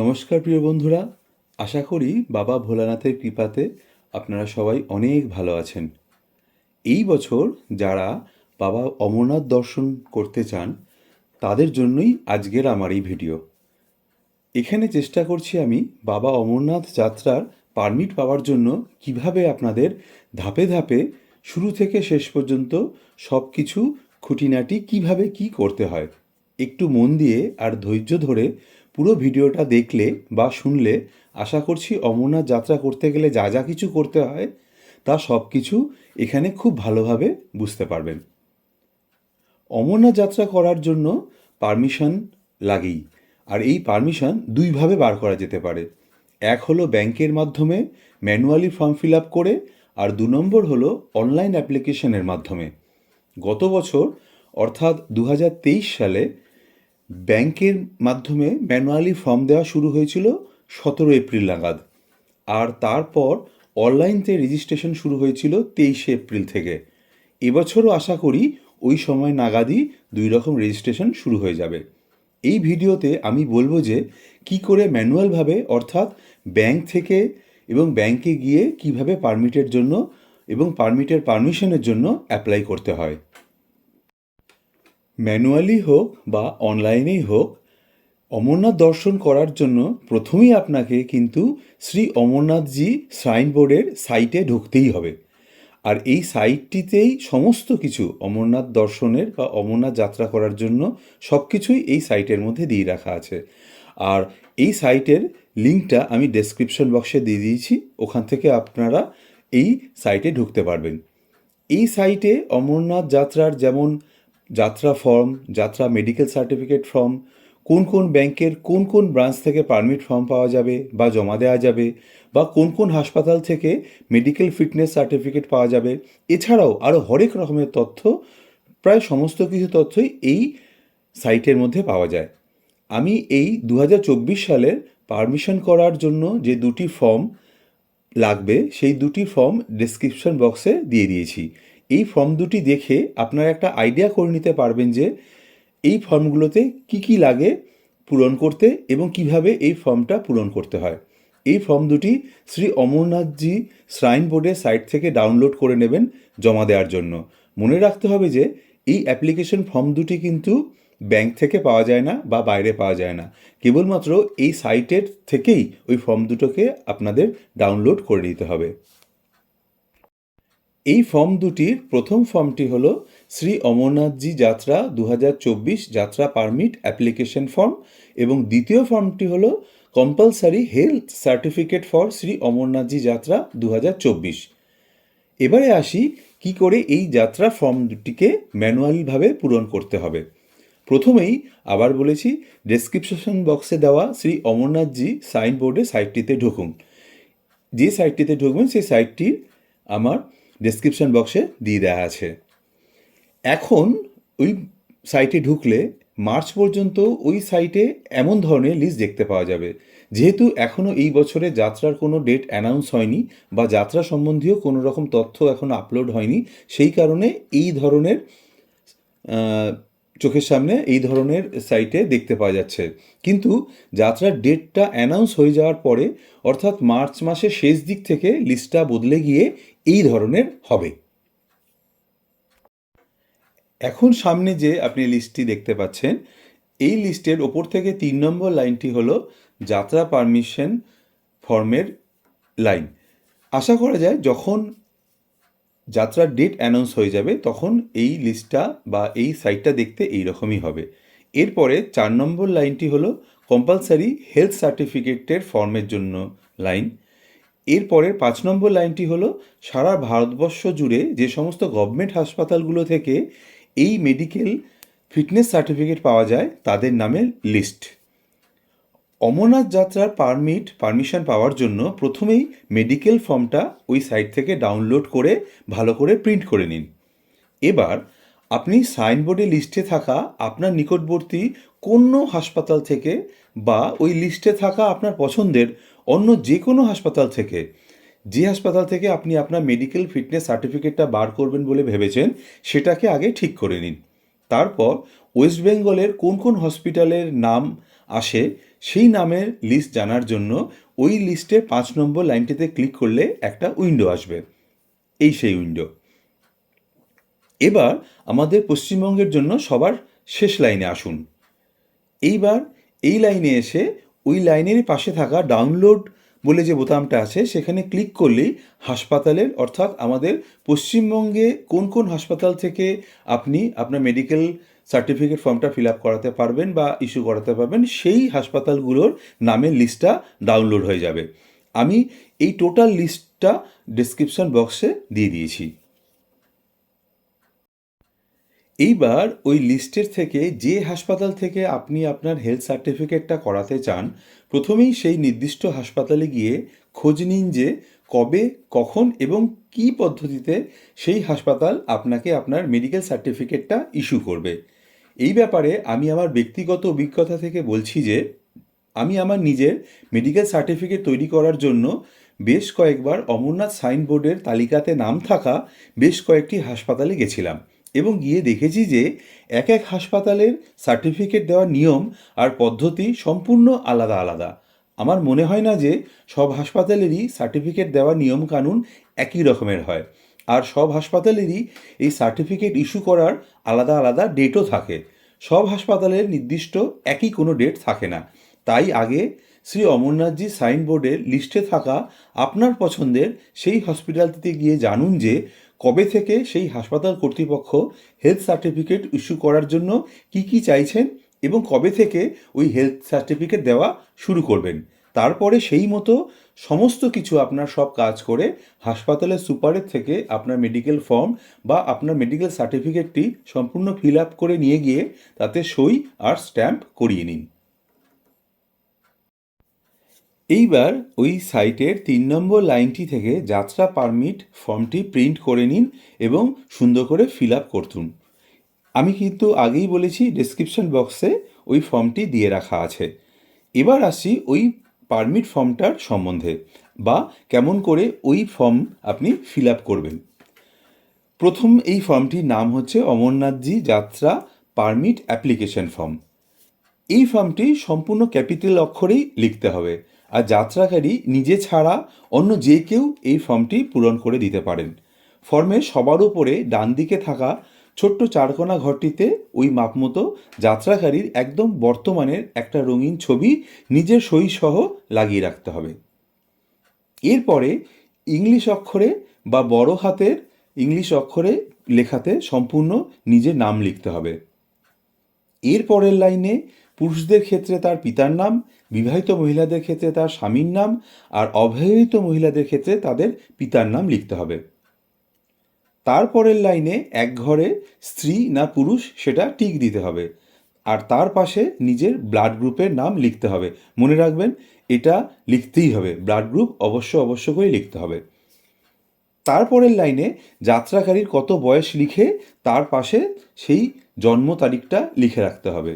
নমস্কার প্রিয় বন্ধুরা, আশা করি বাবা ভোলানাথের কৃপাতে আপনারা সবাই অনেক ভালো আছেন। এই বছর যারা বাবা অমরনাথ দর্শন করতে চান, তাদের জন্যই আজকের আমার এই ভিডিও। এখানে চেষ্টা করছি আমি বাবা অমরনাথ যাত্রার পারমিট পাওয়ার জন্য কীভাবে আপনাদের ধাপে ধাপে শুরু থেকে শেষ পর্যন্ত সব কিছু খুঁটিনাটি কীভাবে কি করতে হয়, একটু মন দিয়ে আর ধৈর্য ধরে পুরো ভিডিওটা দেখলে বা শুনলে আশা করছি অমরনাথ যাত্রা করতে গেলে যা যা কিছু করতে হয়, তা সব কিছু এখানে খুব ভালোভাবে বুঝতে পারবেন। অমরনাথ যাত্রা করার জন্য পারমিশন লাগেই, আর এই পারমিশন দুইভাবে বার করা যেতে পারে। এক হলো ব্যাংকের মাধ্যমে ম্যানুয়ালি ফর্ম ফিল আপ করে, আর দু নম্বর হলো অনলাইন অ্যাপ্লিকেশনের মাধ্যমে। গত বছর, অর্থাৎ দু হাজার তেইশ সালে ব্যাংকের মাধ্যমে ম্যানুয়ালি ফর্ম দেওয়া শুরু হয়েছিল সতেরো এপ্রিল নাগাদ। আর তারপর অনলাইনতে রেজিস্ট্রেশন শুরু হয়েছিল তেইশে এপ্রিল থেকে। এবছরও আশা করি ওই সময় নাগাদই দুই রকম রেজিস্ট্রেশন শুরু হয়ে যাবে। এই ভিডিওতে আমি বলব যে, কি করে ম্যানুয়ালভাবে অর্থাৎ ব্যাংক থেকে এবং ব্যাংকে গিয়ে কীভাবে পারমিটের জন্য এবং পারমিটের পারমিশনের জন্য অ্যাপ্লাই করতে হয়। ম্যানুয়ালি হোক বা অনলাইনেই হোক, অমরনাথ দর্শন করার জন্য প্রথমেই আপনাকে কিন্তু শ্রী অমরনাথজি শ্রাইন বোর্ডের সাইটে ঢুকতেই হবে। আর এই সাইটটিতেই সমস্ত কিছু অমরনাথ দর্শনের বা অমরনাথ যাত্রা করার জন্য সব কিছুই এই সাইটের মধ্যে দিয়ে রাখা আছে। আর এই সাইটের লিঙ্কটা আমি ডেসক্রিপশন বক্সে দিয়ে দিয়েছি, ওখান থেকে আপনারা এই সাইটে ঢুকতে পারবেন। এই সাইটে অমরনাথ যাত্রার যেমন যাত্রা ফর্ম, যাত্রা মেডিকেল সার্টিফিকেট ফর্ম কোন কোন ব্যাংকের কোন কোন ব্রাঞ্চ থেকে পারমিট ফর্ম পাওয়া যাবে বা জমা দেওয়া যাবে বা কোন কোন হাসপাতাল থেকে মেডিকেল ফিটনেস সার্টিফিকেট পাওয়া যাবে। এছাড়াও আরও হরেক রকমের তথ্য, প্রায় সমস্ত কিছু তথ্যই এই সাইটের মধ্যে পাওয়া যায়। আমি এই দু হাজার চব্বিশ সালের পারমিশন করার জন্য যে দুটি ফর্ম লাগবে, সেই দুটি ফর্ম ডেসক্রিপশন বক্সে দিয়ে দিয়েছি। এই ফর্ম দুটি দেখে আপনারা একটা আইডিয়া করে নিতে পারবেন যে এই ফর্মগুলোতে কি কি লাগে পূরণ করতে এবং কীভাবে এই ফর্মটা পূরণ করতে হয়। এই ফর্ম দুটি শ্রী অমরনাথজি শ্রাইন বোর্ডের সাইট থেকে ডাউনলোড করে নেবেন জমা দেওয়ার জন্য। মনে রাখতে হবে যে এই অ্যাপ্লিকেশন ফর্ম দুটি কিন্তু ব্যাংক থেকে পাওয়া যায় না বা বাইরে পাওয়া যায় না। কেবলমাত্র এই সাইটের থেকেই ওই ফর্ম দুটোকে আপনাদের ডাউনলোড করে নিতে হবে। এই ফর্ম দুটির প্রথম ফর্মটি হলো শ্রী অমরনাথজি যাত্রা দু হাজার চব্বিশ যাত্রা পারমিট অ্যাপ্লিকেশন ফর্ম এবং দ্বিতীয় ফর্মটি হলো compulsory health certificate for Shri Amarnathji Yatra দু হাজার চব্বিশ। এবারে আসি কি করে এই যাত্রা ফর্ম দুটিকে ম্যানুয়ালিভাবে পূরণ করতে হবে। প্রথমেই আবার বলেছি ডেসক্রিপশন বক্সে দেওয়া শ্রী অমরনাথজি সাইন বোর্ডের সাইটটিতে ঢুকুন। যে সাইটটিতে ঢুকবেন, সেই সাইটটি আমার ডেসক্রিপশন বক্সে দিয়ে দেওয়া আছে। এখন ওই সাইটে ঢুকলে মার্চ পর্যন্ত ওই সাইটে এমন ধরনের লিস্ট দেখতে পাওয়া যাবে। যেহেতু এখনও এই বছরে যাত্রার কোনো ডেট অ্যানাউন্স হয়নি বা যাত্রা সম্বন্ধীয় কোনো রকম তথ্য এখন আপলোড হয়নি, সেই কারণে এই ধরনের চোখের সামনে এই ধরনের সাইটে দেখতে পাওয়া যাচ্ছে। কিন্তু যাত্রার ডেটটা অ্যানাউন্স হয়ে যাওয়ার পরে, অর্থাৎ মার্চ মাসের শেষ দিক থেকে লিস্টটা বদলে গিয়ে এই ধরনের হবে। এখন সামনে যে আপনি লিস্টটি দেখতে পাচ্ছেন, এই লিস্টের ওপর থেকে তিন নম্বর লাইনটি হলো যাত্রা পারমিশন ফর্মের লাইন আশা করা যায় যখন যাত্রার ডেট অ্যানাউন্স হয়ে যাবে, তখন এই লিস্টটা বা এই সাইটটা দেখতে এই রকমই হবে। এরপরে চার নম্বর লাইনটি হলো কম্পালসারি হেলথ সার্টিফিকেটের ফর্মের জন্য লাইন এরপরের পাঁচ নম্বর লাইনটি হলো, সারা ভারতবর্ষ জুড়ে যে সমস্ত গভর্নমেন্ট হাসপাতালগুলো থেকে এই মেডিকেল ফিটনেস সার্টিফিকেট পাওয়া যায়, তাদের নামে লিস্ট অমরনাথ যাত্রার পারমিট পারমিশন পাওয়ার জন্য প্রথমেই মেডিকেল ফর্মটা ওই সাইট থেকে ডাউনলোড করে ভালো করে প্রিন্ট করে নিন। এবার আপনি সাইনবোর্ডে লিস্টে থাকা আপনার নিকটবর্তী কোনো হাসপাতাল থেকে বা ওই লিস্টে থাকা আপনার পছন্দের অন্য যে কোনো হাসপাতাল থেকে, যে হাসপাতাল থেকে আপনি আপনার মেডিকেল ফিটনেস সার্টিফিকেটটা বার করবেন বলে ভেবেছেন, সেটাকে আগে ঠিক করে নিন। তারপর ওয়েস্ট বেঙ্গলের কোন কোন হসপিটালের নাম আসে, সেই নামের লিস্ট জানার জন্য ওই লিস্টের পাঁচ নম্বর লাইনটিতে ক্লিক করলে একটা উইন্ডো আসবে। এই সেই উইন্ডো এবার আমাদের পশ্চিমবঙ্গের জন্য সবার শেষ লাইনে আসুন। এইবার এই লাইনে এসে ওই লাইনের পাশে থাকা ডাউনলোড বলে যে বোতামটা আছে, সেখানে ক্লিক করলেই হাসপাতালের, অর্থাৎ আমাদের পশ্চিমবঙ্গে কোন কোন হাসপাতাল থেকে আপনি আপনার মেডিকেল সার্টিফিকেট ফর্মটা ফিল আপ করাতে পারবেন বা ইস্যু করাতে পারবেন, সেই হাসপাতালগুলোর নামের লিস্টটা ডাউনলোড হয়ে যাবে। আমি এই টোটাল লিস্টটা ডিসক্রিপশন বক্সে দিয়ে দিয়েছি। এইবার ওই লিস্টের থেকে যে হাসপাতাল থেকে আপনি আপনার হেলথ সার্টিফিকেটটা করাতে চান, প্রথমেই সেই নির্দিষ্ট হাসপাতালে গিয়ে খোঁজ নিন যে কবে, কখন এবং কী পদ্ধতিতে সেই হাসপাতাল আপনাকে আপনার মেডিকেল সার্টিফিকেটটা ইস্যু করবে। এই ব্যাপারে আমি আমার ব্যক্তিগত অভিজ্ঞতা থেকে বলছি যে, আমি আমার নিজের মেডিকেল সার্টিফিকেট তৈরি করার জন্য বেশ কয়েকবার অমরনাথ সাইন বোর্ডের তালিকাতে নাম থাকা বেশ কয়েকটি হাসপাতালে গেছিলাম। এবং গিয়ে দেখেছি যে এক এক হাসপাতালের সার্টিফিকেট দেওয়ার নিয়ম আর পদ্ধতি সম্পূর্ণ আলাদা আলাদা। আমার মনে হয় না যে সব হাসপাতালেরই সার্টিফিকেট দেওয়ার নিয়মকানুন একই রকমের হয়। আর সব হাসপাতালেরই এই সার্টিফিকেট ইস্যু করার আলাদা আলাদা ডেটও থাকে। সব হাসপাতালের নির্দিষ্ট একই কোনো ডেট থাকে না। তাই আগে শ্রী অমরনাথজি সাইনবোর্ডের লিস্টে থাকা আপনার পছন্দের সেই হসপিটালটিতে গিয়ে জানুন যে কবে থেকে সেই হাসপাতাল কর্তৃপক্ষ হেলথ সার্টিফিকেট ইস্যু করার জন্য কি কি চাইছেন এবং কবে থেকে ওই হেলথ সার্টিফিকেট দেওয়া শুরু করবেন? তারপরে সেই মতো সমস্ত কিছু আপনার সব কাজ করে হাসপাতালের সুপারের থেকে আপনার মেডিকেল ফর্ম বা আপনার মেডিকেল সার্টিফিকেটটি সম্পূর্ণ ফিল আপ করে নিয়ে গিয়ে তাতে সই আর স্ট্যাম্প করিয়ে নিন। এইবার ওই সাইটের তিন নম্বর লাইনটি থেকে যাত্রা পারমিট ফর্মটি প্রিন্ট করে নিন এবং সুন্দর করে ফিল আপ করতুন। আমি কিন্তু আগেই বলেছি ডেসক্রিপশন বক্সে ওই ফর্মটি দিয়ে রাখা আছে। এবার আসি ওই পারমিট ফর্মটার সম্বন্ধে বা কেমন করে ওই ফর্ম আপনি ফিল আপ করবেন। প্রথম এই ফর্মটির নাম হচ্ছে অমরনাথজি যাত্রা পারমিট অ্যাপ্লিকেশন ফর্ম। এই ফর্মটি সম্পূর্ণ ক্যাপিটাল অক্ষরেই লিখতে হবে। আর যাত্রাকারী নিজে ছাড়া অন্য যে কেউ এই ফর্মটি পূরণ করে দিতে পারেন। ফর্মের সবার উপরে ডান দিকে থাকা ছোট্ট চারকোনা ঘরটিতে ওই মাপমতো যাত্রাকারীর একদম বর্তমানের একটা রঙিন ছবি নিজের সই সহ লাগিয়ে রাখতে হবে। এরপরে ইংলিশ অক্ষরে বা বড় হাতের ইংলিশ অক্ষরে লেখাতে সম্পূর্ণ নিজের নাম লিখতে হবে। এর পরের লাইনে পুরুষদের ক্ষেত্রে তার পিতার নাম বিবাহিত মহিলাদের ক্ষেত্রে তার স্বামীর নাম আর অবিবাহিত মহিলাদের ক্ষেত্রে তাদের পিতার নাম লিখতে হবে। তারপরের লাইনে এক ঘরে স্ত্রী না পুরুষ সেটা টিক দিতে হবে। আর তার পাশে নিজের ব্লাড গ্রুপের নাম লিখতে হবে। মনে রাখবেন, এটা লিখতেই হবে। ব্লাড গ্রুপ অবশ্য অবশ্য করে লিখতে হবে। তারপরের লাইনে যাত্রাকারীর কত বয়স লিখে তার পাশে সেই জন্ম তারিখটা লিখে রাখতে হবে।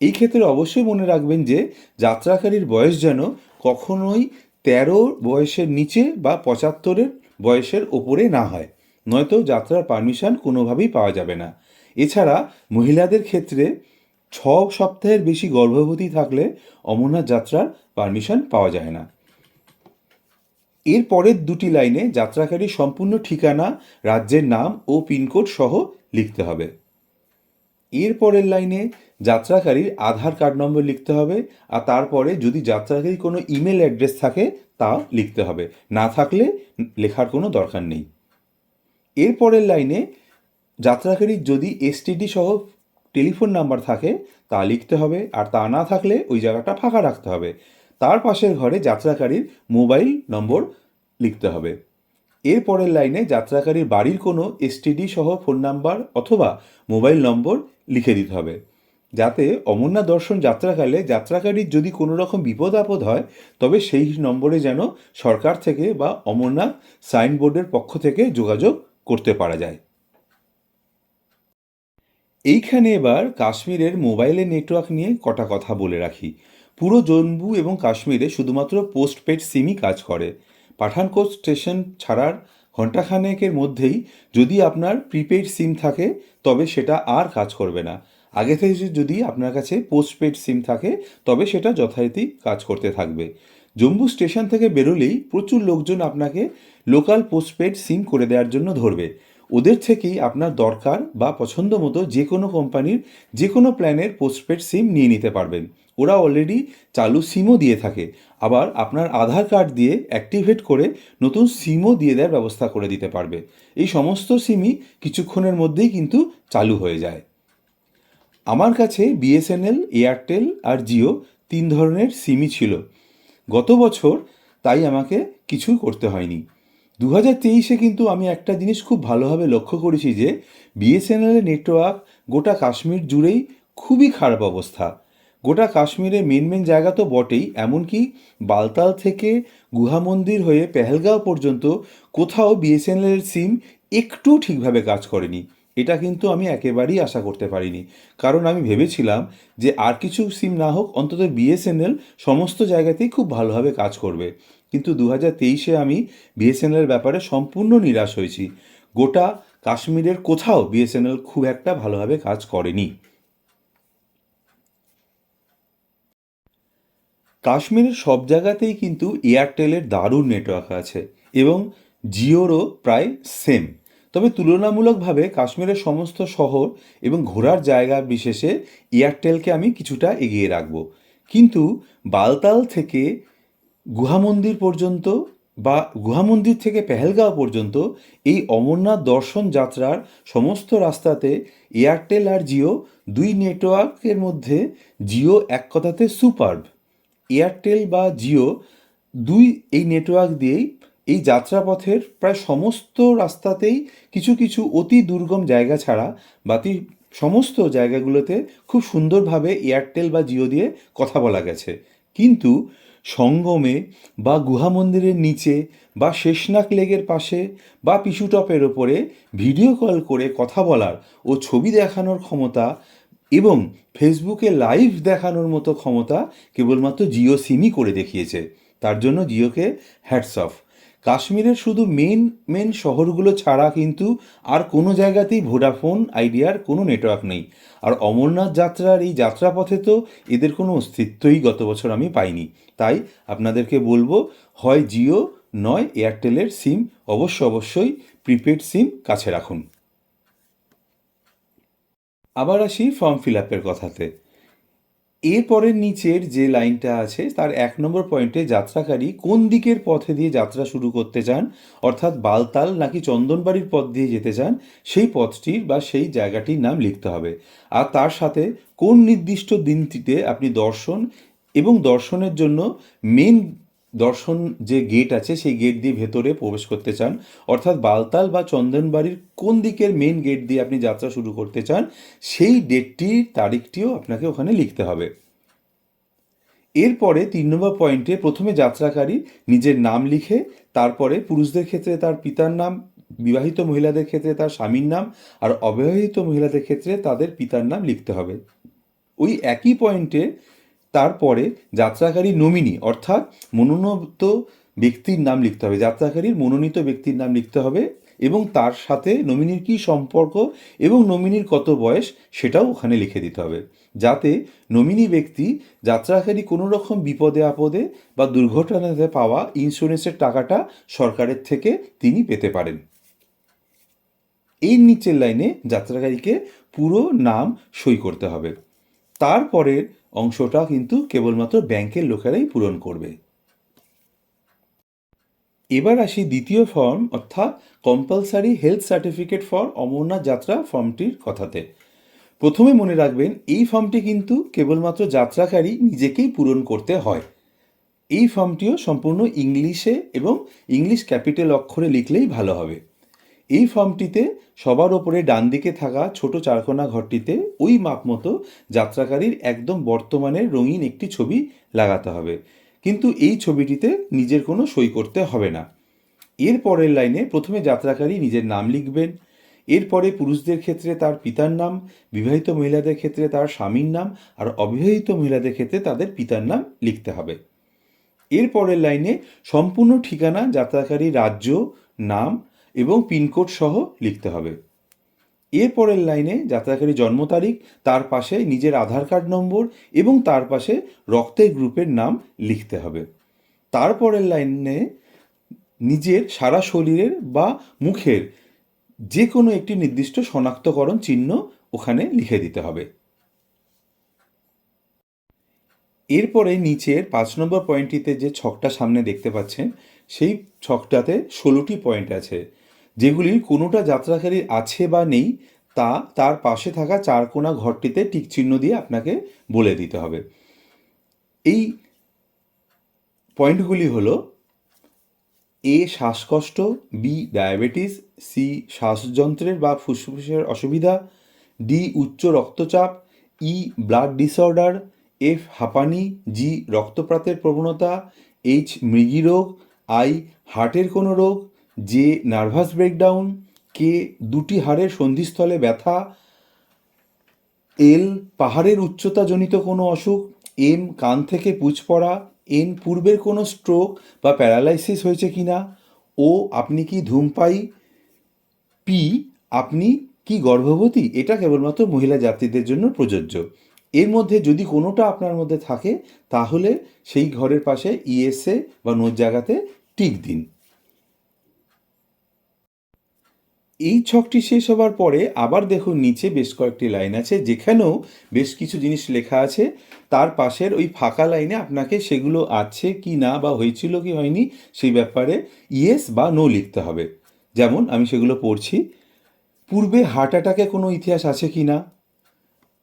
এই ক্ষেত্রে অবশ্যই মনে রাখবেন যে যাত্রাকারীর বয়স যেন কখনোই তেরো বয়সের নিচে বা পঁচাত্তরের বয়সের ওপরে না হয়। নয়তো যাত্রার পারমিশন কোনোভাবেই পাওয়া যাবে না। এছাড়া মহিলাদের ক্ষেত্রে ছ সপ্তাহের বেশি গর্ভবতী থাকলে অমরনাথ যাত্রার পারমিশন পাওয়া যায় না। এর পরের দুটি লাইনে যাত্রাকারীর সম্পূর্ণ ঠিকানা, রাজ্যের নাম ও পিনকোড সহ লিখতে হবে। এর পরের লাইনে যাত্রাকারীর আধার কার্ড নম্বর লিখতে হবে আর তারপরে যদি যাত্রাকারীর কোনো ইমেল অ্যাড্রেস থাকে, তা লিখতে হবে। না থাকলে লেখার কোনো দরকার নেই। এরপরের লাইনে যাত্রাকারীর যদি এসটিডি সহ টেলিফোন নাম্বার থাকে, তা লিখতে হবে। আর তা না থাকলে ওই জায়গাটা ফাঁকা রাখতে হবে। তার পাশের ঘরে যাত্রাকারীর মোবাইল নম্বর লিখতে হবে। এর পরের লাইনে যাত্রাকারীর বাড়ির কোনো এসটিডি সহ ফোন নাম্বার অথবা মোবাইল নম্বর লিখে দিতে হবে। যাতে অমরনাথ দর্শন যাত্রাকালে যাত্রাকারীর যদি কোনো রকম বিপদ আপদ হয়, তবে সেই নম্বরে যেন সরকার থেকে বা অমরনাথ সাইনবোর্ডের পক্ষ থেকে যোগাযোগ করতে পারা যায়। এইখানে এবার কাশ্মীরের মোবাইলের নেটওয়ার্ক নিয়ে কটা কথা বলে রাখি। পুরো জম্মু এবং কাশ্মীরে শুধুমাত্র পোস্টপেড সিমই কাজ করে। পাঠানকোট স্টেশন ছাড়ার ঘণ্টাখানেকের মধ্যেই যদি আপনার প্রিপেইড সিম থাকে, তবে সেটা আর কাজ করবে না। আগে থেকে যদি আপনার কাছে পোস্টপেড সিম থাকে, তবে সেটা যথারীতি কাজ করতে থাকবে। জম্মু স্টেশন থেকে বেরোলেই প্রচুর লোকজন আপনাকে লোকাল পোস্টপেড সিম করে দেওয়ার জন্য ধরবে। ওদের থেকেই আপনার দরকার বা পছন্দ মতো যে কোনো কোম্পানির যে কোনো প্ল্যানের পোস্টপেড সিম নিয়ে নিতে পারবেন। ওরা অলরেডি চালু সিমও দিয়ে থাকে। আবার আপনার আধার কার্ড দিয়ে অ্যাক্টিভেট করে নতুন সিমও দিয়ে দেওয়ার ব্যবস্থা করে দিতে পারবে। এই সমস্ত সিমই কিছুক্ষণের মধ্যেই কিন্তু চালু হয়ে যায়। আমার কাছে বিএসএনএল এয়ারটেল আর জিও তিন ধরনের সিমই ছিল। গত বছর তাই আমাকে কিছুই করতে হয়নি। দু হাজার তেইশে কিন্তু আমি একটা জিনিস খুব ভালোভাবে লক্ষ্য করেছি যে বিএসএনএলের নেটওয়ার্ক গোটা কাশ্মীর জুড়েই খুবই খারাপ অবস্থা। গোটা কাশ্মীরে মেন মেন জায়গা তো বটেই, এমনকি বালতাল থেকে গুহা মন্দির হয়ে পেহেলগাঁও পর্যন্ত কোথাও বিএসএনএলের সিম একটু ঠিকভাবে কাজ করেনি। এটা কিন্তু আমি একেবারেই আশা করতে পারিনি। কারণ আমি ভেবেছিলাম যে আর কিছু সিম না হোক, অন্তত বিএসএনএল সমস্ত জায়গাতেই খুব ভালোভাবে কাজ করবে। কিন্তু দু হাজার তেইশে আমি বিএসএনএলের ব্যাপারে সম্পূর্ণ নিরাশ হয়েছি। গোটা কাশ্মীরের কোথাও বিএসএনএল খুব একটা ভালোভাবে কাজ করেনি। কাশ্মীরের সব জায়গাতেই কিন্তু এয়ারটেলের দারুণ নেটওয়ার্ক আছে এবং জিওরও প্রায় সেম তবে তুলনামূলকভাবে কাশ্মীরের সমস্ত শহর এবং ঘোরার জায়গা বিশেষে এয়ারটেলকে আমি কিছুটা এগিয়ে রাখব। কিন্তু বালতাল থেকে গুহা মন্দির পর্যন্ত বা গুহা মন্দির থেকে পেহেলগাঁও পর্যন্ত এই অমরনাথ দর্শন যাত্রার সমস্ত রাস্তাতে এয়ারটেল আর জিও দুই নেটওয়ার্কের মধ্যে জিও এক কথাতে সুপারব। এয়ারটেল বা জিও দুই এই নেটওয়ার্ক দিয়েই এই যাত্রাপথের প্রায় সমস্ত রাস্তাতেই কিছু কিছু অতি দুর্গম জায়গা ছাড়া বাকি সমস্ত জায়গাগুলোতে খুব সুন্দরভাবে এয়ারটেল বা জিও দিয়ে কথা বলা গেছে। কিন্তু সঙ্গমে বা গুহা মন্দিরের নিচে বা শেষনাগ লেগের পাশে বা পিছু টপের ওপরে ভিডিও কল করে কথা বলার ও ছবি দেখানোর ক্ষমতা এবং ফেসবুকে লাইভ দেখানোর মতো ক্ষমতা কেবলমাত্র জিও সিমই করে দেখিয়েছে। তার জন্য জিওকে হ্যাটস অফ কাশ্মীরের শুধু মেন মেন শহরগুলো ছাড়া কিন্তু আর কোনো জায়গাতেই ভোডাফোন আইডিয়ার কোনো নেটওয়ার্ক নেই। আর অমরনাথ যাত্রার এই যাত্রাপথে তো এদের কোনো অস্তিত্বই গত বছর আমি পাইনি। তাই আপনাদেরকে বলব, হয় জিও, নয় এয়ারটেলের সিম অবশ্য অবশ্যই প্রিপেড সিম কাছে রাখুন। আবার আসি ফর্ম ফিল আপের কথাতে। এরপরের নিচের যে লাইনটা আছে, তার এক নম্বর পয়েন্টে যাত্রাকারী কোন দিকের পথে দিয়ে যাত্রা শুরু করতে চান? অর্থাৎ বালতাল নাকি চন্দনবাড়ির পথ দিয়ে যেতে চান? সেই পথটির বা সেই জায়গাটির নাম লিখতে হবে। আর তার সাথে কোন নির্দিষ্ট দিনটিতে আপনি দর্শন এবং দর্শনের জন্য মেন দর্শন যে গেট আছে, সেই গেট দিয়ে ভেতরে প্রবেশ করতে চান। অর্থাৎ বালতাল বা চন্দনবাড়ির কোন দিকের মেন গেট দিয়ে আপনি যাত্রা শুরু করতে চান, সেই ডেটটির তারিখটিও আপনাকে ওখানে লিখতে হবে। এরপরে তিন নম্বর পয়েন্টে প্রথমে যাত্রাকারী নিজের নাম লিখে, তারপরে পুরুষদের ক্ষেত্রে তার পিতার নাম, বিবাহিত মহিলাদের ক্ষেত্রে তার স্বামীর নাম, আর অবিবাহিত মহিলাদের ক্ষেত্রে তাদের পিতার নাম লিখতে হবে। ওই একই পয়েন্টে তারপরে যাত্রাকারী নমিনি, অর্থাৎ মনোনীত ব্যক্তির নাম লিখতে হবে। যাত্রাকারীর মনোনীত ব্যক্তির নাম লিখতে হবে এবং তার সাথে নমিনির কী সম্পর্ক এবং নমিনির কত বয়স সেটাও ওখানে লিখে দিতে হবে। যাতে নমিনি ব্যক্তি যাত্রাকারী কোনো রকম বিপদে আপদে বা দুর্ঘটনাতে পাওয়া ইন্স্যুরেন্সের টাকাটা সরকারের থেকে তিনি পেতে পারেন। এই নিচের লাইনে যাত্রাকারীকে পুরো নাম সই করতে হবে। তারপরের অংশটা কিন্তু কেবলমাত্র ব্যাংকের লোকেরাই পূরণ করবে। এবার আসি দ্বিতীয় ফর্ম, অর্থাৎ compulsory health certificate for Amarnath Yatra ফর্মটির কথাতে। প্রথমে মনে রাখবেন, এই ফর্মটি কিন্তু কেবলমাত্র যাত্রাকারী নিজেকেই পূরণ করতে হয়। এই ফর্মটিও সম্পূর্ণ ইংলিশে এবং ইংলিশ ক্যাপিটাল অক্ষরে লিখলেই ভালো হবে। এই ফর্মটিতে সবার ওপরে ডান দিকে থাকা ছোট চারকোনা ঘরটিতে ওই মাপ মতো যাত্রাকারীর একদম বর্তমানের রঙিন একটি ছবি লাগাতে হবে। কিন্তু এই ছবিটিতে নিজের কোনো সই করতে হবে না। এর পরের লাইনে প্রথমে যাত্রাকারী নিজের নাম লিখবেন। এরপরে পুরুষদের ক্ষেত্রে তার পিতার নাম, বিবাহিত মহিলাদের ক্ষেত্রে তার স্বামীর নাম, আর অবিবাহিত মহিলাদের ক্ষেত্রে তাদের পিতার নাম লিখতে হবে। এর পরের লাইনে সম্পূর্ণ ঠিকানা, যাত্রাকারী রাজ্য, নাম এবং পিনকোড সহ লিখতে হবে। এরপরের লাইনে যাত্রাকারী জন্ম তারিখ, তার পাশে নিজের আধার কার্ড নম্বর এবং তার পাশে রক্তের গ্রুপের নাম লিখতে হবে। তারপরের লাইনে নিজের সারা শরীরের বা মুখের যে কোনো একটি নির্দিষ্ট শনাক্তকরণ চিহ্ন ওখানে লিখে দিতে হবে। এরপরে নিচের পাঁচ নম্বর পয়েন্টটিতে যে ছকটা সামনে দেখতে পাচ্ছেন, সেই ছকটাতে ষোলোটি পয়েন্ট আছে। যেগুলির কোনোটা যাত্রাকারীর আছে বা নেই, তা তার পাশে থাকা চারকোনা ঘরটিতে টিক চিহ্ন দিয়ে আপনাকে বলে দিতে হবে। এই পয়েন্টগুলি হলো এ শ্বাসকষ্ট, বি ডায়াবেটিস, সি শ্বাসযন্ত্রের বা ফুসফুসের অসুবিধা, ডি উচ্চ রক্তচাপ, ই ব্লাড ডিসঅর্ডার, এফ হাঁপানি, জি রক্তপাতের প্রবণতা, এইচ মৃগী রোগ, আই হার্টের কোনো রোগ জে নার্ভাস ব্রেকডাউন কে দুটি হাড়ের সন্ধিস্থলে ব্যথা, এল পাহাড়ের উচ্চতাজনিত কোনো অসুখ, এম কান থেকে পুঁজ পড়া, এন পূর্বের কোনো স্ট্রোক বা প্যারালাইসিস হয়েছে কি না ও আপনি কি ধূমপাই পি আপনি কি গর্ভবতী, এটা কেবলমাত্র মহিলা যাত্রীদের জন্য প্রযোজ্য। এর মধ্যে যদি কোনোটা আপনার মধ্যে থাকে, তাহলে সেই ঘরের পাশে ইএসএ বা নোট জায়গাতে টিক দিন। এই ছকটি শেষ হবার পরে আবার দেখুন নিচে বেশ কয়েকটি লাইন আছে, যেখানেও বেশ কিছু জিনিস লেখা আছে। তার পাশের ওই ফাঁকা লাইনে আপনাকে সেগুলো আছে কি না বা হয়েছিল কি হয়নি সেই ব্যাপারে ইয়েস বা নো লিখতে হবে। যেমন আমি সেগুলো পড়ছি, পূর্বে হার্ট অ্যাটাকে কোনো ইতিহাস আছে কি না?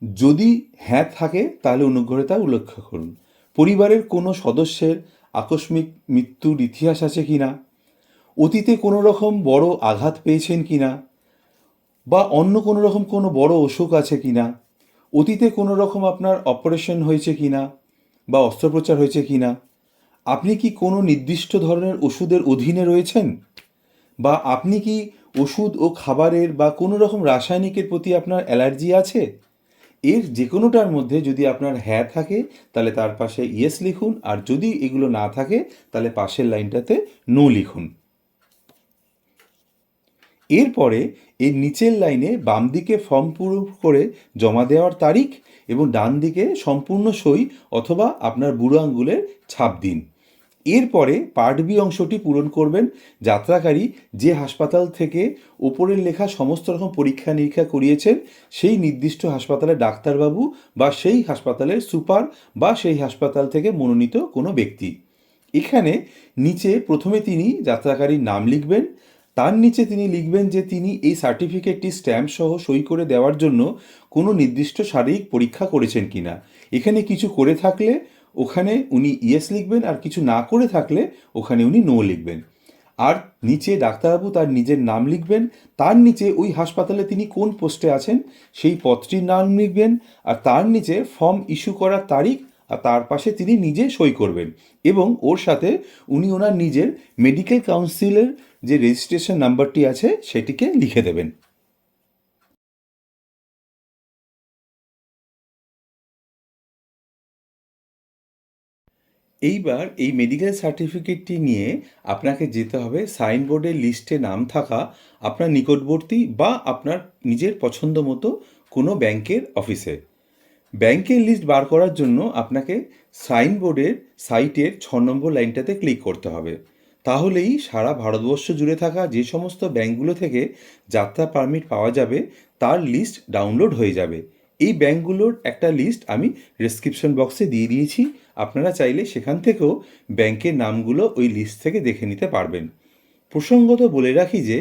যদি হ্যাঁ থাকে, তাহলে অনুগ্রহে তা উল্লেখ করুন। পরিবারের কোনো সদস্যের আকস্মিক মৃত্যুর ইতিহাস আছে কি না? অতীতে কোনো রকম বড় আঘাত পেয়েছেন কি না? বা অন্য কোনো রকম কোনো বড় অসুখ আছে কি না? অতীতে কোনো রকম আপনার অপারেশন হয়েছে কি না? বা অস্ত্রোপচার হয়েছে কি না? আপনি কি কোনো নির্দিষ্ট ধরনের ওষুধের অধীনে রয়েছেন? বা আপনি কি ওষুধ ও খাবারের বা কোনো রকম রাসায়নিকের প্রতি আপনার অ্যালার্জি আছে? এর যে কোনোটার মধ্যে যদি আপনার হ্যাঁ থাকে, তাহলে তার পাশে ইয়েস লিখুন, আর যদি এগুলো না থাকে, তাহলে পাশের লাইনটাতে নো লিখুন। এরপরে এর নিচের লাইনে বাম দিকে ফর্ম পূরণ করে জমা দেওয়ার তারিখ এবং ডান দিকে সম্পূর্ণ সই অথবা আপনার বুড়ো আঙ্গুলের ছাপ দিন। এরপরে পার্ট বি অংশটি পূরণ করবেন। যাত্রাকারী যে হাসপাতাল থেকে ওপরের লেখা সমস্ত রকম পরীক্ষা নিরীক্ষা করিয়েছেন, সেই নির্দিষ্ট হাসপাতালের ডাক্তারবাবু বা সেই হাসপাতালের সুপার বা সেই হাসপাতাল থেকে মনোনীত কোনো ব্যক্তি। এখানে নিচে প্রথমে তিনি যাত্রাকারীর নাম লিখবেন তার নিচে তিনি লিখবেন যে তিনি এই সার্টিফিকেটটি স্ট্যাম্প সহ সই করে দেওয়ার জন্য কোনো নির্দিষ্ট শারীরিক পরীক্ষা করেছেন কিনা। এখানে কিছু করে থাকলে ওখানে উনি ইয়েস লিখবেন আর কিছু না করে থাকলে ওখানে উনি নো লিখবেন। আর নিচে ডাক্তারবাবু তার নিজের নাম লিখবেন, তার নিচে ওই হাসপাতালে তিনি কোন পোস্টে আছেন সেই পদটির নাম লিখবেন আর তার নিচে ফর্ম ইস্যু করার তারিখ আর তার পাশে তিনি নিজে সই করবেন। এবং ওর সাথে উনি ওনার নিজের মেডিকেল কাউন্সিলের যে রেজিস্ট্রেশন নাম্বারটি আছে, সেটিকে লিখে দেবেন। এইবার এই মেডিকেল সার্টিফিকেটটি নিয়ে আপনাকে যেতে হবে সাইনবোর্ডের লিস্টে নাম থাকা আপনার নিকটবর্তী বা আপনার নিজের পছন্দ মতো কোনো ব্যাংকের অফিসে ব্যাংকের লিস্ট বার করার জন্য আপনাকে সাইনবোর্ডের সাইটের ছ নম্বর লাইনটাতে ক্লিক করতে হবে। তাহলেই সারা ভারতবর্ষ জুড়ে থাকা যে সমস্ত ব্যাংকগুলো থেকে যাত্রা পারমিট পাওয়া যাবে, তার লিস্ট ডাউনলোড হয়ে যাবে। এই ব্যাংকগুলোর একটা লিস্ট আমি ডেসক্রিপশন বক্সে দিয়ে দিয়েছি। আপনারা চাইলে সেখান থেকেও ব্যাংকের নামগুলো ওই লিস্ট থেকে দেখে নিতে পারবেন। প্রসঙ্গত বলে রাখি যে,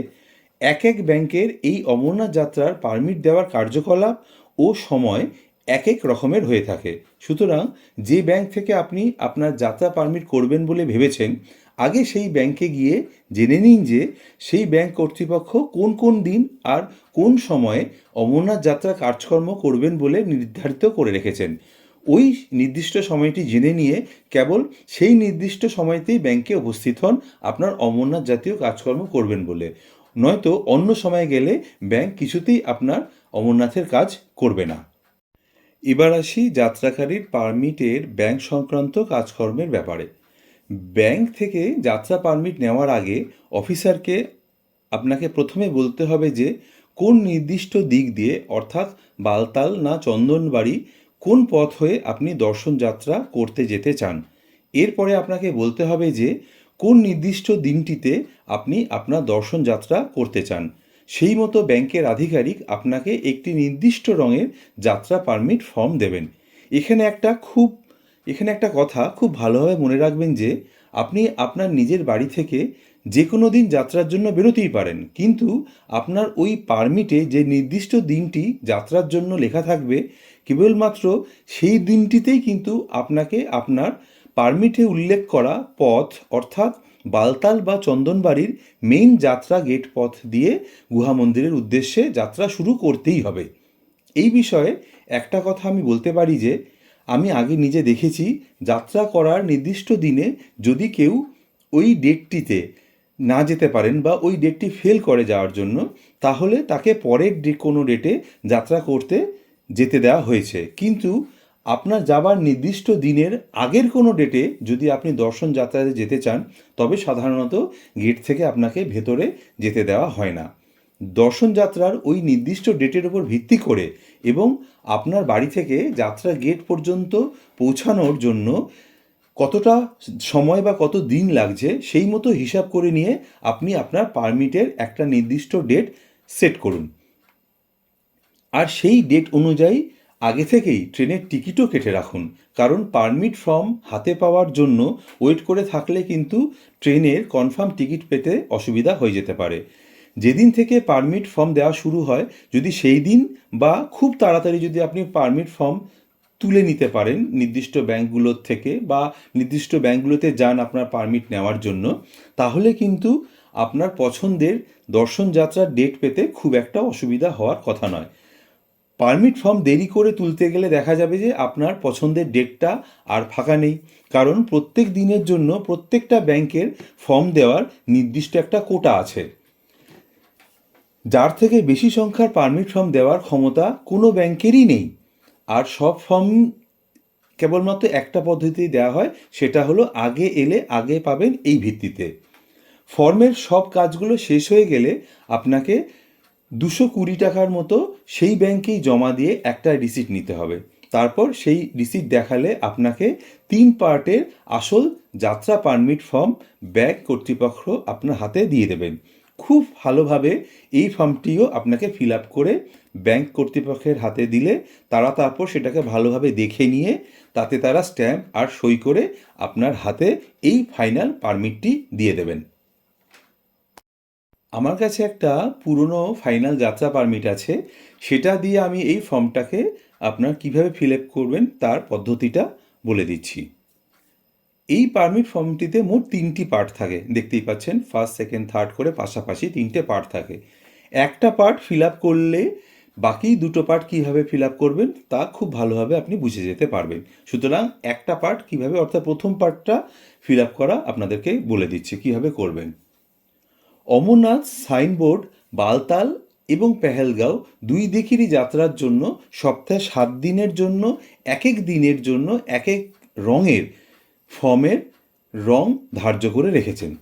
এক এক ব্যাংকের এই অমরনাথ যাত্রার পারমিট দেওয়ার কার্যকলাপ ও সময় এক এক রকমের হয়ে থাকে। সুতরাং যে ব্যাংক থেকে আপনি আপনার যাত্রা পারমিট করবেন বলে ভেবেছেন আগে সেই ব্যাংকে গিয়ে জেনে নিন যে সেই ব্যাংক কর্তৃপক্ষ কোন কোন দিন আর কোন সময়ে অমরনাথ যাত্রা কাজকর্ম করবেন বলে নির্ধারিত করে রেখেছেন। ওই নির্দিষ্ট সময়টি জেনে নিয়ে কেবল সেই নির্দিষ্ট সময়তেই ব্যাংকে উপস্থিত হন আপনার অমরনাথ জাতীয় কাজকর্ম করবেন বলে। নয়তো অন্য সময় গেলে ব্যাংক কিছুতেই আপনার অমরনাথের কাজ করবে না। এবার আসি যাত্রাকারীর পারমিটের ব্যাংক সংক্রান্ত কাজকর্মের ব্যাপারে। ব্যাংক থেকে যাত্রা পারমিট নেওয়ার আগে অফিসারকে আপনাকে প্রথমে বলতে হবে যে, কোন নির্দিষ্ট দিক দিয়ে, অর্থাৎ বালতাল না চন্দনবাড়ি, কোন পথ হয়ে আপনি দর্শন যাত্রা করতে যেতে চান। এরপরে আপনাকে বলতে হবে যে, কোন নির্দিষ্ট দিনটিতে আপনি আপনার দর্শন যাত্রা করতে চান। সেই মতো ব্যাংকের আধিকারিক আপনাকে একটি নির্দিষ্ট রঙের যাত্রা পারমিট ফর্ম দেবেন। এখানে একটা খুব এখানে একটা কথা খুব ভালোভাবে মনে রাখবেন যে, আপনি আপনার নিজের বাড়ি থেকে যে কোনো দিন যাত্রার জন্য বেরোতেই পারেন। কিন্তু আপনার ওই পারমিটে যে নির্দিষ্ট দিনটি যাত্রার জন্য লেখা থাকবে, কেবলমাত্র সেই দিনটিতেই কিন্তু আপনাকে আপনার পারমিটে উল্লেখ করা পথ, অর্থাৎ বালতাল বা চন্দনবাড়ির মেইন যাত্রা গেট পথ দিয়ে গুহা মন্দিরের উদ্দেশ্যে যাত্রা শুরু করতেই হবে। এই বিষয়ে একটা কথা আমি বলতে পারি যে আমি আগে নিজে দেখেছি, যাত্রা করার নির্দিষ্ট দিনে যদি কেউ ওই ডেটটিতে না যেতে পারেন বা ওই ডেটটি ফেল করে যাওয়ার জন্য, তাহলে তাকে পরের ডে, কোনো ডেটে যাত্রা করতে যেতে দেওয়া হয়েছে। কিন্তু আপনার যাবার নির্দিষ্ট দিনের আগের কোনো ডেটে যদি আপনি দর্শন যাত্রাতে যেতে চান, তবে সাধারণত গেট থেকে আপনাকে ভেতরে যেতে দেওয়া হয় না। দর্শন যাত্রার ওই নির্দিষ্ট ডেটের ওপর ভিত্তি করে এবং আপনার বাড়ি থেকে যাত্রা গেট পর্যন্ত পৌঁছানোর জন্য কতটা সময় বা কত দিন লাগছে সেই মতো হিসাব করে নিয়ে আপনি আপনার পারমিটের একটা নির্দিষ্ট ডেট সেট করুন। আর সেই ডেট অনুযায়ী আগে থেকেই ট্রেনের টিকিটও কেটে রাখুন। কারণ পারমিট ফর্ম হাতে পাওয়ার জন্য ওয়েট করে থাকলে কিন্তু ট্রেনের কনফার্ম টিকিট পেতে অসুবিধা হয়ে যেতে পারে। যেদিন থেকে পারমিট ফর্ম দেওয়া শুরু হয়, যদি সেই দিন বা খুব তাড়াতাড়ি যদি আপনি পারমিট ফর্ম তুলে নিতে পারেন নির্দিষ্ট ব্যাঙ্কগুলোর থেকে বা নির্দিষ্ট ব্যাঙ্কগুলোতে যান আপনার পারমিট নেওয়ার জন্য, তাহলে কিন্তু আপনার পছন্দের দর্শন যাত্রার ডেট পেতে খুব একটা অসুবিধা হওয়ার কথা নয়। পারমিট ফর্ম দেরি করে তুলতে গেলে দেখা যাবে যে আপনার পছন্দের ডেটটা আর ফাঁকা নেই। কারণ প্রত্যেক দিনের জন্য প্রত্যেকটা ব্যাংকের ফর্ম দেওয়ার নির্দিষ্ট একটা কোটা আছে। যার থেকে বেশি সংখ্যার পারমিট ফর্ম দেওয়ার ক্ষমতা কোনো ব্যাংকেরই নেই। আর সব ফর্ম কেবলমাত্র একটা পদ্ধতিতেই দেওয়া হয়, সেটা হলো আগে এলে আগে পাবেন এই ভিত্তিতে। ফর্মের সব কাজগুলো শেষ হয়ে গেলে আপনাকে দুশো কুড়ি টাকার মতো সেই ব্যাংকেই জমা দিয়ে একটা রিসিট নিতে হবে। তারপর সেই রিসিট দেখালে আপনাকে তিন পার্টের আসল যাত্রা পারমিট ফর্ম ব্যাংক কর্তৃপক্ষ আপনার হাতে দিয়ে দেবেন। খুব ভালোভাবে এই ফর্মটিও আপনাকে ফিল আপ করে ব্যাংক কর্তৃপক্ষের হাতে দিলে তারা তারপর সেটাকে ভালোভাবে দেখে নিয়ে তাতে তারা স্ট্যাম্প আর সই করে আপনার হাতে এই ফাইনাল পারমিটটি দিয়ে দেবেন। আমার কাছে একটা পুরনো ফাইনাল যাত্রা পারমিট আছে, সেটা দিয়ে আমি এই ফর্মটাকে আপনার কীভাবে ফিল আপ করবেন তার পদ্ধতিটা বলে দিচ্ছি। এই পারমিট ফর্মটিতে মোট তিনটি পার্ট থাকে। দেখতেই পাচ্ছেন ফার্স্ট সেকেন্ড থার্ড করে পাশাপাশি তিনটে পার্ট থাকে। একটা পার্ট ফিল আপ করলে বাকি দুটো পার্ট কীভাবে ফিল আপ করবেন, তা খুব ভালোভাবে আপনি বুঝে যেতে পারবেন। সুতরাং একটা পার্ট কীভাবে, অর্থাৎ প্রথম পার্টটা ফিল আপ করা আপনাদেরকে বলে দিচ্ছি, কীভাবে করবেন। অমরনাথ সাইনবোর্ড বালতাল এবং পেহেলগাঁও দুই দিকেরই যাত্রার জন্য সপ্তাহে সাত দিনের জন্য, এক এক দিনের জন্য, এক এক রঙের ফর্মের রং ধার্য করে রেখেছেন।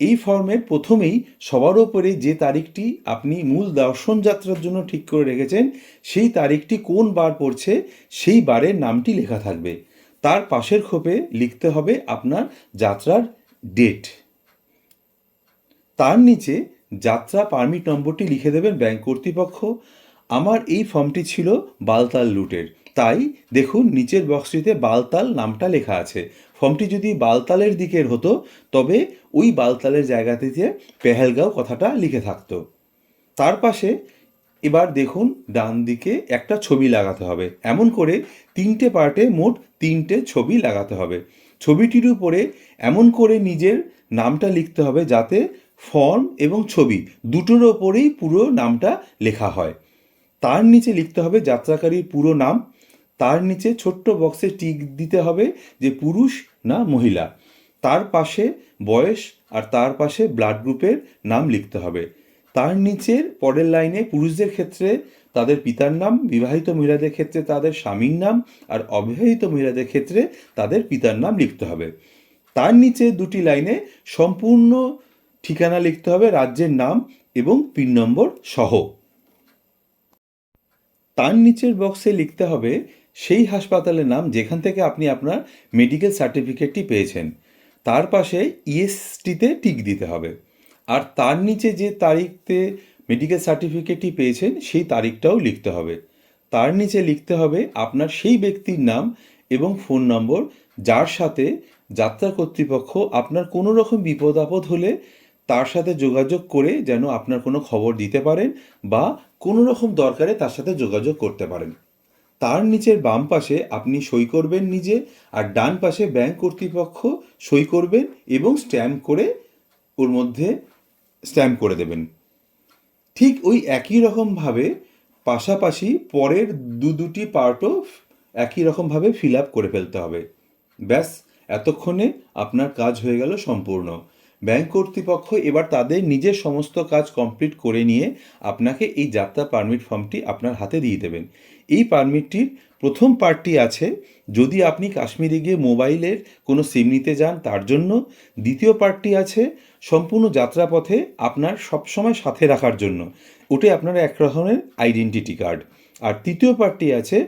এই ফর্মের প্রথমেই সবার ওপরে যে তারিখটি আপনি মূল দর্শন যাত্রার জন্য ঠিক করে রেখেছেন, সেই তারিখটি কোন বার পড়ছে, সেই বারের নামটি লেখা থাকবে। তার পাশের খোপে লিখতে হবে আপনার যাত্রার ডেট। তার নিচে যাত্রা পারমিট নম্বরটি লিখে দেবেন ব্যাংক কর্তৃপক্ষ। আমার এই ফর্মটি ছিল বালতাল লুটের। তাই দেখুন, নিচের বক্সটিতে বালতাল নামটা লেখা আছে। ফর্মটি যদি বালতালের দিকের হতো, তবে ওই বালতালের জায়গাটিতে পেহেলগাঁও কথাটা লিখে থাকতো। তার পাশে এবার দেখুন, ডান দিকে একটা ছবি লাগাতে হবে। এমন করে তিনটে পার্টে মোট তিনটে ছবি লাগাতে হবে। ছবিটির উপরে এমন করে নিজের নামটা লিখতে হবে যাতে ফর্ম এবং ছবি দুটোর ওপরেই পুরো নামটা লেখা হয়। তার নিচে লিখতে হবে যাত্রাকারীর পুরো নাম তার নিচে ছোট্ট বক্সে টিক দিতে হবে যে পুরুষ না মহিলা। তার পাশে বয়স আর তার পাশে ব্লাড গ্রুপের নাম লিখতে হবে। তার নিচের পরের লাইনে পুরুষদের ক্ষেত্রে তাদের পিতার নাম, বিবাহিত মহিলাদের ক্ষেত্রে তাদের স্বামীর নাম আর অবিবাহিত মহিলাদের ক্ষেত্রে তাদের পিতার নাম লিখতে হবে। তার নিচে দুটি লাইনে সম্পূর্ণ ঠিকানা লিখতে হবে রাজ্যের নাম এবং পিন নম্বর সহ। তার নিচের বক্সে লিখতে হবে সেই হাসপাতালের নাম যেখান থেকে আপনি আপনার মেডিকেল সার্টিফিকেটটি পেয়েছেন। তার পাশে ইএসটিতে টিক দিতে হবে। আর তার নিচে যে তারিখতে মেডিকেল সার্টিফিকেটটি পেয়েছেন, সেই তারিখটাও লিখতে হবে। তার নিচে লিখতে হবে আপনার সেই ব্যক্তির নাম এবং ফোন নম্বর যার সাথে যাত্রা কর্তৃপক্ষ আপনার কোনো রকম বিপদ আপদ হলে তার সাথে যোগাযোগ করে যেন আপনার কোনো খবর দিতে পারেন বা কোনো রকম দরকারে তার সাথে যোগাযোগ করতে পারেন। তার নিচের বাম পাশে আপনি সই করবেন নিজে আর ডান পাশে ব্যাংক কর্তৃপক্ষ সই করবেন এবং স্ট্যাম্প করে ওর মধ্যে স্ট্যাম্প করে দেবেন। ঠিক ওই একই রকমভাবে পাশাপাশি পরের দু দুটি পার্টও একই রকমভাবে ফিল আপ করে ফেলতে হবে। ব্যাস, এতক্ষণে আপনার কাজ হয়ে গেল সম্পূর্ণ। ব্যাংক কর্তৃপক্ষ এবার তাদের নিজের সমস্ত কাজ কমপ্লিট করে নিয়ে আপনাকে এই যাত্রা পারমিট ফর্মটি আপনার হাতে দিয়ে দেবেন। এই পারমিটটির প্রথম পার্টটি আছে, যদি আপনি কাশ্মীরে গিয়ে মোবাইলের কোনো সিম নিতে যান, তার জন্য। দ্বিতীয় পার্টটি আছে, সম্পূর্ণ যাত্রাপথে আপনার সবসময় সাথে রাখার জন্য। ওটাই আপনার এক রকমের আইডেন্টিটি কার্ড আর তৃতীয় পার্টটি আছে,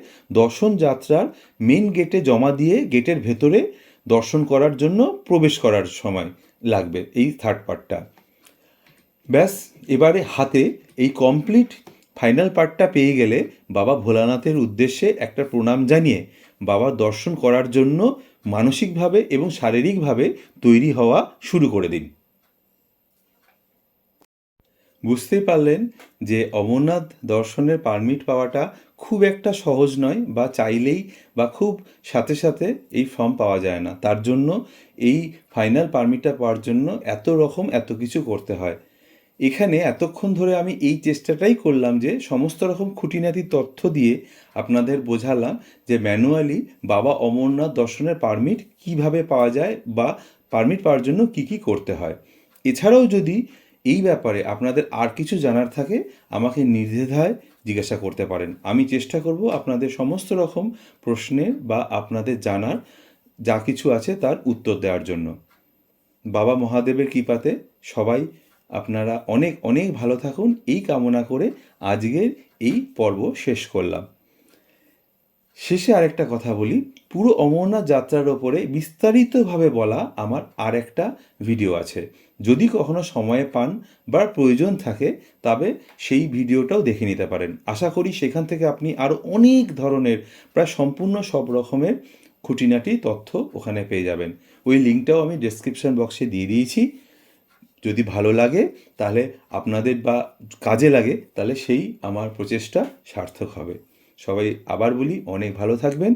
দর্শন যাত্রার মেন গেটে জমা দিয়ে গেটের ভেতরে দর্শন করার জন্য প্রবেশ করার সময় লাগবে, এই থার্ড পার্টটা ব্যাস, এবারে হাতে এই কমপ্লিট ফাইনাল পার্টটা পেয়ে গেলে বাবা ভোলানাথের উদ্দেশ্যে একটা প্রণাম জানিয়ে বাবা দর্শন করার জন্য মানসিকভাবে এবং শারীরিকভাবে তৈরি হওয়া শুরু করে দিন। বুঝতেই পারলেন যে অমরনাথ দর্শনের পারমিট পাওয়াটা খুব একটা সহজ নয় বা চাইলেই বা খুব সাথে সাথে এই ফর্ম পাওয়া যায় না। তার জন্য এই ফাইনাল পারমিটটা পাওয়ার জন্য এত রকম এত কিছু করতে হয়। এখানে এতক্ষণ ধরে আমি এই চেষ্টাটাই করলাম যে সমস্ত রকম খুঁটিনাটি তথ্য দিয়ে আপনাদের বোঝালাম যে ম্যানুয়ালি বাবা অমরনাথ দর্শনের পারমিট কীভাবে পাওয়া যায় বা পারমিট পাওয়ার জন্য কি কি করতে হয়। এছাড়াও যদি এই ব্যাপারে আপনাদের আর কিছু জানার থাকে, আমাকে নির্দ্বিধায় জিজ্ঞাসা করতে পারেন। আমি চেষ্টা করব আপনাদের সমস্ত রকম প্রশ্নের বা আপনাদের জানার যা কিছু আছে তার উত্তর দেওয়ার জন্য। বাবা মহাদেবের কৃপাতে সবাই আপনারা অনেক অনেক ভালো থাকুন। এই কামনা করে আজকের এই পর্ব শেষ করলাম। শেষে আরেকটা কথা বলি। পুরো অমরনাথ যাত্রার ওপরে বিস্তারিতভাবে বলা আমার আর একটা ভিডিও আছে। যদি কখনো সময় পান বা প্রয়োজন থাকে, তবে সেই ভিডিওটাও দেখে নিতে পারেন। আশা করি সেখান থেকে আপনি আরও অনেক ধরনের, প্রায় সম্পূর্ণ সব রকমের খুঁটিনাটি তথ্য ওখানে পেয়ে যাবেন। ওই লিঙ্কটাও আমি ডেসক্রিপশন বক্সে দিয়ে দিয়েছি। যদি ভালো লাগে, তাহলে আপনাদের বা কাজে লাগে, তাহলে সেই আমার প্রচেষ্টা সার্থক হবে। সবাই আবার বলি, অনেক ভালো থাকবেন।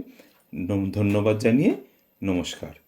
ধন্যবাদ জানিয়ে নমস্কার।